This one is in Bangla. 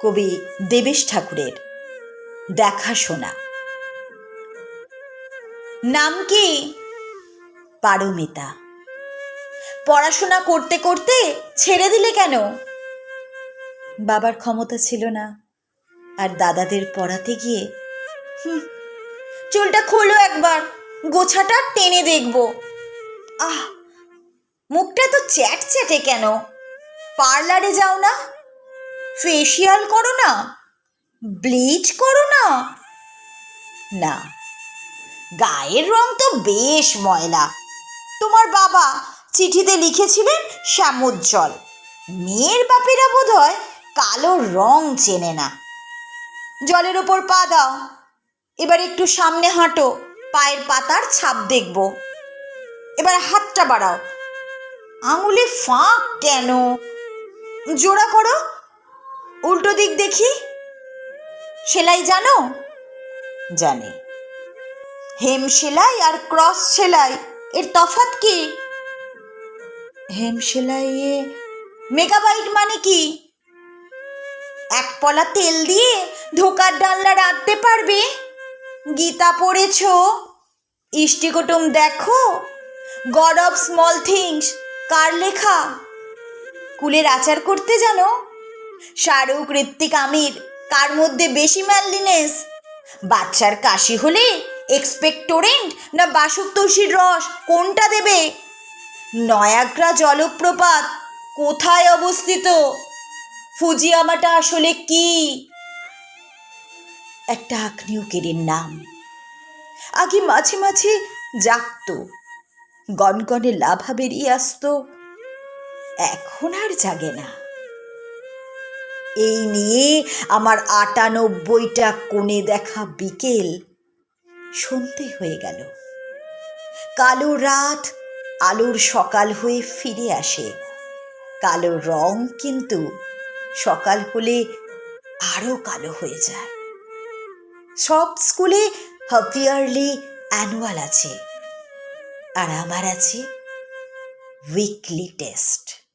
কবি দেবেশ ঠাকুরের দেখাশোনা। নাম কি? পারমিতা। পড়াশোনা করতে করতে ছেড়ে দিলে কেন? বাবার ক্ষমতা ছিল না, আর দাদাদের পড়াতে গিয়ে চুলটা খোলো একবার, গোছাটা টেনে দেখব। আহ, মুখটা তো চ্যাট চ্যাটে কেন? পার্লারে যাও না? ফেসিয়াল করো না। ব্লিচ করো না। না। গায়ের রং তো বেশ ময়লা। তোমার বাবা চিঠিতে লিখেছিলেন শ্যামোজ্জ্বল। মেয়ের বাপেরা বোধ হয় কালো রং চেনে না। জলের ওপর পা দাও। এবার একটু সামনে হাঁটো। পায়ের পাতার ছাপ দেখব। এবার হাতটা বাড়াও। আঙুলে ফাঁক কেন? জোড়া করো। উল্টো দিক দেখি? সেলাই জানো? জানি। হেম সেলাই আর ক্রস সেলাই, এর তফাৎ কি? হেম সেলাইয়ে মেগাবাইট মানে কি? এক পলা তেল দিয়ে ধোকার ডাল্লা রাঁধতে পারবে? গীতা পড়েছ? ইষ্টিকুটুম দেখো? গড অফ স্মল থিংস, কার লেখা? কুলের আচার করতে জানো? শাহরুখ, ঋত্বিক, আমির, কার মধ্যে বেশি ম্যানলিনেস? বাচ্চার কাশি হলে এক্সপেক্টোরেন্ট না বাসক তুলসীর রস, কোনটা দেবে? নয়াগ্রা জলপ্রপাত কোথায় অবস্থিত? ফুজিয়ামাটা আসলে কি? একটা আগ্নেয়গিরির নাম। আগে মাঝে মাঝে জাগতো। গনগনে লাভা বেরিয়ে আসতো। এখন আর জাগে না। এই নিয়ে আমার আটানব্বইটা কোণে দেখা বিকেল। সন্ধে হয়ে গেল। কালো রাত আলোর সকাল হয়ে ফিরে আসে। কালো রং কিন্তু সকাল হলে আরও কালো হয়ে যায়। সব স্কুলে হাফ অ্যানুয়াল আছে। আর আমার আছে উইকলি টেস্ট।